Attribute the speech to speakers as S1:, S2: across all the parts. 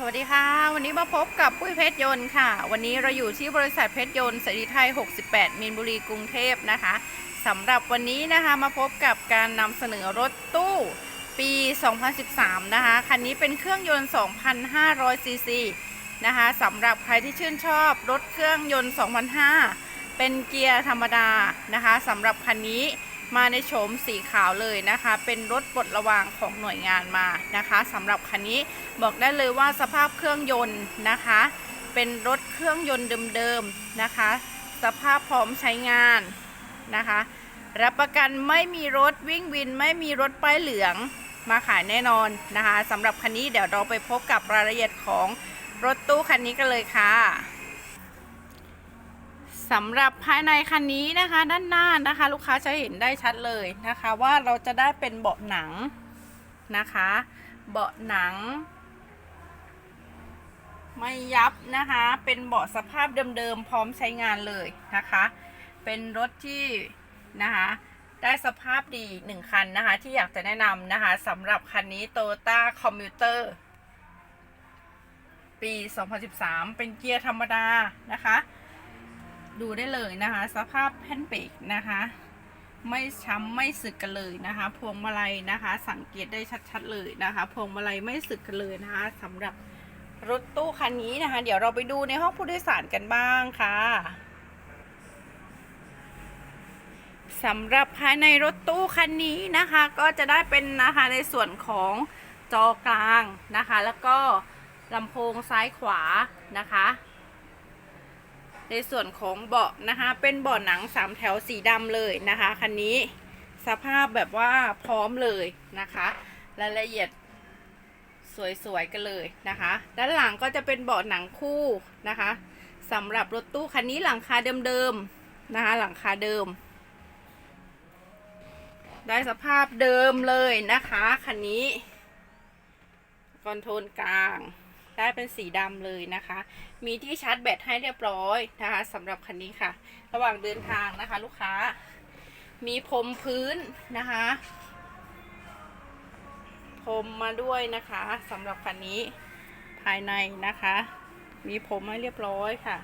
S1: สวัสดีค่ะ วันนี้มาพบกับปุ้ยเพชรยนต์ค่ะ วันนี้เราอยู่ที่บริษัทเพชรยนต์สรีไทย 68 มีนบุรีกรุงเทพนะคะสำหรับวันนี้นะคะมาพบกับการนำเสนอรถตู้ปี 2013 นะคะ คันนี้เป็นเครื่องยนต์ 2,500 ซีซีนะคะสำหรับใครที่ชื่นชอบรถเครื่องยนต์ 2,500 เป็นเกียร์ธรรมดานะคะสำหรับคันนี้ มาในโฉมสีขาวเลยนะคะ เป็นรถปลดระวางของหน่วยงานมานะคะสำหรับคันนี้บอกได้เลยว่าสภาพเครื่องยนต์นะคะ เป็นรถเครื่องยนต์เดิมๆนะคะ สภาพพร้อมใช้งานนะคะ รับประกันไม่มีรถวิ่งวิน ไม่มีรถป้ายเหลืองมาขายแน่นอนนะคะสำหรับคันนี้เดี๋ยวเราไปพบกับรายละเอียดของรถตู้คันนี้กันเลยค่ะ สำหรับภายในคันนี้นะคะ ด้านหน้านะคะ ลูกค้าจะเห็นได้ชัดเลยนะคะ ว่าเราจะได้เป็นเบาะหนังนะคะ เบาะหนัง ไม่ยับนะคะ เป็นเบาะสภาพเดิมๆพร้อมใช้งานเลยนะคะ เป็นรถที่นะคะได้สภาพดีหนึ่งคันนะคะ ที่อยากจะแนะนำนะคะสำหรับคันนี้ Toyota Commuter ปี 2013 เป็นเกียร์ธรรมดานะคะ ดูได้เลยนะคะ สภาพแผ่นเบรกนะคะ ไม่ช้ำไม่สึกกันเลยนะคะ พวงมาลัยนะคะ สังเกตได้ชัดๆเลยนะคะ พวงมาลัยไม่สึกกันเลยนะคะสำหรับรถตู้คันนี้นะคะ เดี๋ยวเราไปดูในห้องผู้โดยสารกันบ้างค่ะสำหรับภายในรถตู้คันนี้นะคะ ก็จะได้เป็นนะคะในส่วนของจอกลางนะคะ แล้วก็ลำโพงซ้ายขวานะคะ ในส่วนของเบาะนะคะ เป็นเบาะหนังสามแถวสีดำเลยนะคะคันนี้สภาพแบบว่าพร้อมเลยนะคะรายละเอียดสวยๆกันเลยนะคะ ด้านหลังก็จะเป็นเบาะหนังคู่นะคะสำหรับรถตู้คันนี้หลังคาเดิมๆนะคะ หลังคาเดิม ได้สภาพเดิมเลยนะคะคันนี้คอนโทรลกลาง ได้เป็นสีดำเลยนะคะ มีที่ชาร์จแบตให้เรียบร้อยนะคะสำหรับคันนี้ค่ะ ระหว่างเดินทางนะคะ ลูกค้า มีพรมพื้นนะคะพรมมาด้วยนะคะสำหรับคันนี้ภายในนะคะ มีพรมให้เรียบร้อยค่ะ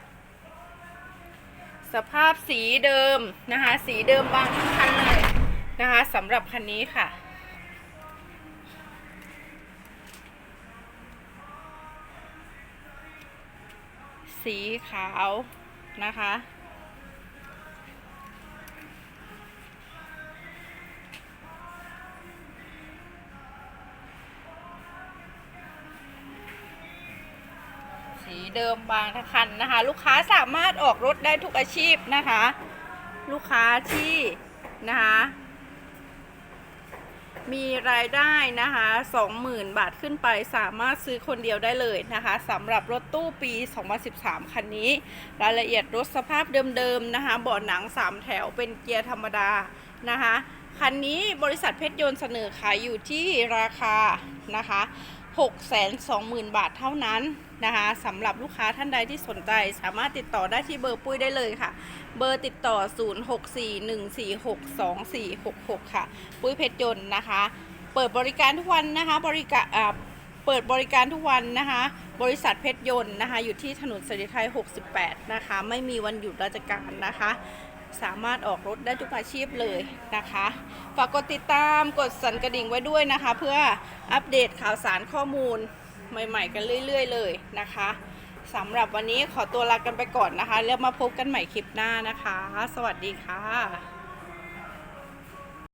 S1: สภาพสีเดิมนะคะ สีเดิมบางทั้งคันเลยนะคะสำหรับคันนี้ค่ะ สีขาวนะคะ สีเดิมบางทั้งคันนะคะ ลูกค้าสามารถออกรถได้ทุกอาชีพนะคะ ลูกค้าที่นะคะ มีรายได้นะคะ 20,000 บาทขึ้นไปสามารถซื้อคนเดียวได้เลยนะคะสำหรับรถตู้ปี 2013 คันนี้ รายละเอียดรถสภาพเดิมๆนะคะเบาะหนัง 3 แถวเป็นเกียร์ธรรมดานะคะ คันนี้บริษัทเพชรยนต์เสนอขายอยู่ที่ราคานะคะ 620,000 บาทเท่านั้นนะคะสำหรับลูกค้าท่านใดที่สนใจสามารถติดต่อได้ที่เบอร์ปุ้ยได้เลยค่ะ เบอร์ติดต่อ 0641462466 ค่ะ ปุ้ยเพชรยนต์นะคะ เปิดบริการทุกวันนะคะบริการอ่าเปิดบริการทุกวันนะคะ บริษัทเพชรยนต์นะคะ อยู่ที่ถนนสริไทย 68 นะคะ ไม่มีวันหยุดราชการนะคะ สามารถออกรถได้ทุกอาชีพเลยนะคะ ฝากกดติดตามกดสั่นกระดิ่งไว้ด้วยนะคะ เพื่ออัปเดตข่าวสารข้อมูลใหม่ๆ กันเรื่อย ๆ เลยนะคะสำหรับวันนี้ขอตัวลากันไปก่อนนะคะ แล้วมาพบกันใหม่คลิปหน้านะคะ สวัสดีค่ะ